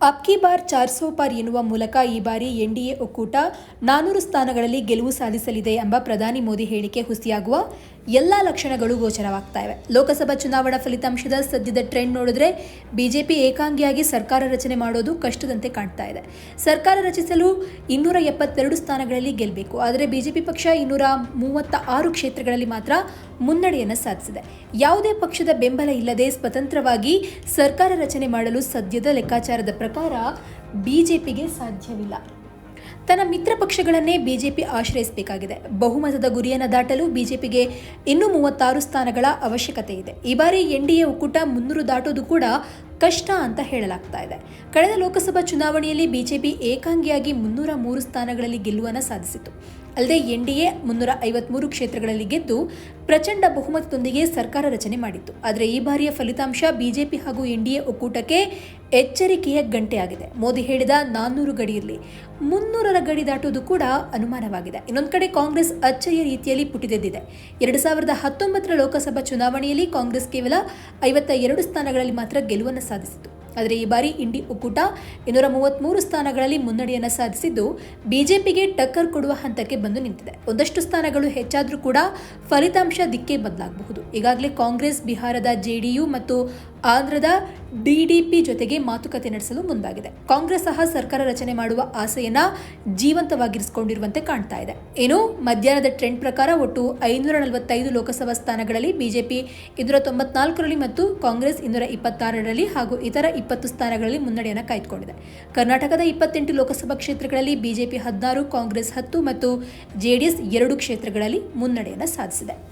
ಅಬ್ಕಿ bar ಚಾರ್ so ಪಾರ್ ಎನ್ನುವ ಮೂಲಕ ಈ ಬಾರಿ ಎನ್ಡಿಎ ಒಕ್ಕೂಟ ನಾನೂರು ಸ್ಥಾನಗಳಲ್ಲಿ ಗೆಲುವು ಸಾಧಿಸಲಿದೆ ಎಂಬ ಪ್ರಧಾನಿ ಮೋದಿ ಹೇಳಿಕೆ ಹುಸಿಯಾಗುವ ಎಲ್ಲ ಲಕ್ಷಣಗಳು ಗೋಚರವಾಗ್ತಾ ಇವೆ ಲೋಕಸಭಾ ಚುನಾವಣಾ ಫಲಿತಾಂಶದ ಸದ್ಯದ ಟ್ರೆಂಡ್ ನೋಡಿದ್ರೆ ಬಿಜೆಪಿ ಏಕಾಂಗಿಯಾಗಿ ಸರ್ಕಾರ ರಚನೆ ಮಾಡೋದು ಕಷ್ಟದಂತೆ ಕಾಣ್ತಾ ಇದೆ ಸರ್ಕಾರ ರಚಿಸಲು ಇನ್ನೂರ ಎಪ್ಪತ್ತೆರಡು ಸ್ಥಾನಗಳಲ್ಲಿ ಗೆಲ್ಲಬೇಕು ಆದರೆ ಬಿಜೆಪಿ ಪಕ್ಷ ಇನ್ನೂರ ಮೂವತ್ತ ಆರು ಕ್ಷೇತ್ರಗಳಲ್ಲಿ ಮಾತ್ರ ಮುನ್ನಡೆಯನ್ನು ಸಾಧಿಸಿದೆ. ಯಾವುದೇ ಪಕ್ಷದ ಬೆಂಬಲ ಇಲ್ಲದೆ ಸ್ವತಂತ್ರವಾಗಿ ಸರ್ಕಾರ ರಚನೆ ಮಾಡಲು ಸದ್ಯದ ಲೆಕ್ಕಾಚಾರದ ಪ್ರಕಾರ ಬಿಜೆಪಿಗೆ ಸಾಧ್ಯವಿಲ್ಲ. ತನ್ನ ಮಿತ್ರ ಪಕ್ಷಗಳನ್ನೇ ಬಿಜೆಪಿ ಆಶ್ರಯಿಸಬೇಕಾಗಿದೆ. ಬಹುಮತದ ಗುರಿಯನ್ನು ದಾಟಲು ಬಿಜೆಪಿಗೆ ಇನ್ನೂ ಮೂವತ್ತಾರು ಸ್ಥಾನಗಳ ಅವಶ್ಯಕತೆ ಇದೆ. ಈ ಬಾರಿ ಎನ್ಡಿಎ ಒಕ್ಕೂಟ ಮುನ್ನೂರು ದಾಟೋದು ಕೂಡ ಕಷ್ಟ ಅಂತ ಹೇಳಲಾಗ್ತಾ ಇದೆ. ಕಳೆದ ಲೋಕಸಭಾ ಚುನಾವಣೆಯಲ್ಲಿ ಬಿಜೆಪಿ ಏಕಾಂಗಿಯಾಗಿ ಮುನ್ನೂರ ಮೂರು ಸ್ಥಾನಗಳಲ್ಲಿ ಗೆಲುವನ್ನು ಸಾಧಿಸಿತು ಅಲ್ಲದೆ ಎನ್ಡಿಎ ಮುನ್ನೂರ ಐವತ್ಮೂರು ಕ್ಷೇತ್ರಗಳಲ್ಲಿ ಗೆದ್ದು ಪ್ರಚಂಡ ಬಹುಮತದೊಂದಿಗೆ ಸರ್ಕಾರ ರಚನೆ ಮಾಡಿತ್ತು. ಆದರೆ ಈ ಬಾರಿಯ ಫಲಿತಾಂಶ ಬಿಜೆಪಿ ಹಾಗೂ ಎನ್ಡಿಎ ಒಕ್ಕೂಟಕ್ಕೆ ಎಚ್ಚರಿಕೆಯ ಗಂಟೆಯಾಗಿದೆ. ಮೋದಿ ಹೇಳಿದ ನಾನ್ನೂರು ಗಡಿಯಲ್ಲಿ ಮುನ್ನೂರರ ಗಡಿ ದಾಟುವುದು ಕೂಡ ಅನುಮಾನವಾಗಿದೆ. ಇನ್ನೊಂದು ಕಡೆ ಕಾಂಗ್ರೆಸ್ ಅಚ್ಚರಿಯ ರೀತಿಯಲ್ಲಿ ಪುಟಿದೆದ್ದಿದೆ. ಎರಡು ಸಾವಿರದ ಹತ್ತೊಂಬತ್ತರ ಲೋಕಸಭಾ ಚುನಾವಣೆಯಲ್ಲಿ ಕಾಂಗ್ರೆಸ್ ಕೇವಲ ಐವತ್ತ ಎರಡು ಸ್ಥಾನಗಳಲ್ಲಿ ಮಾತ್ರ ಗೆಲುವನ್ನು ಸಾಧಿಸಿತು ಆದರೆ ಈ ಬಾರಿ ಇಂಡಿ ಒಕ್ಕೂಟ ಇನ್ನೂರ ಮೂವತ್ತ್ಮೂರು ಸ್ಥಾನಗಳಲ್ಲಿ ಮುನ್ನಡೆಯನ್ನು ಸಾಧಿಸಿದ್ದು ಬಿಜೆಪಿಗೆ ಟಕ್ಕರ್ ಕೊಡುವ ಹಂತಕ್ಕೆ ಬಂದು ನಿಂತಿದೆ. ಒಂದಷ್ಟು ಸ್ಥಾನಗಳು ಹೆಚ್ಚಾದರೂ ಕೂಡ ಫಲಿತಾಂಶ ದಿಕ್ಕೇ ಬದಲಾಗಬಹುದು. ಈಗಾಗಲೇ ಕಾಂಗ್ರೆಸ್, ಬಿಹಾರದ ಜೆಡಿಯು ಮತ್ತು ಆಂಧ್ರದ ಡಿಡಿಪಿ ಜೊತೆಗೆ ಮಾತುಕತೆ ನಡೆಸಲು ಮುಂದಾಗಿದೆ. ಕಾಂಗ್ರೆಸ್ ಸಹ ಸರ್ಕಾರ ರಚನೆ ಮಾಡುವ ಆಸೆಯನ್ನ ಜೀವಂತವಾಗಿರಿಸಿಕೊಂಡಿರುವಂತೆ ಕಾಣ್ತಾ ಇದೆ. ಏನು? ಮಧ್ಯಾಹ್ನದ ಟ್ರೆಂಡ್ ಪ್ರಕಾರ ಒಟ್ಟು ಐನೂರ ನಲವತ್ತೈದು ಲೋಕಸಭಾ ಸ್ಥಾನಗಳಲ್ಲಿ ಬಿಜೆಪಿ ಇನ್ನೂರ ತೊಂಬತ್ನಾಲ್ಕರಲ್ಲಿ ಮತ್ತು ಕಾಂಗ್ರೆಸ್ ಇನ್ನೂರ ಇಪ್ಪತ್ತಾರರಲ್ಲಿ ಹಾಗೂ ಇತರ ಇಪ್ಪತ್ತು ಸ್ಥಾನಗಳಲ್ಲಿ ಮುನ್ನಡೆಯನ್ನು ಕಾಯ್ದುಕೊಂಡಿದೆ. ಕರ್ನಾಟಕದ ಇಪ್ಪತ್ತೆಂಟು ಲೋಕಸಭಾ ಕ್ಷೇತ್ರಗಳಲ್ಲಿ ಬಿಜೆಪಿ ಹದಿನಾರು, ಕಾಂಗ್ರೆಸ್ ಹತ್ತು ಮತ್ತು ಜೆಡಿಎಸ್ ಎರಡು ಕ್ಷೇತ್ರಗಳಲ್ಲಿ ಮುನ್ನಡೆಯನ್ನು ಸಾಧಿಸಿದೆ.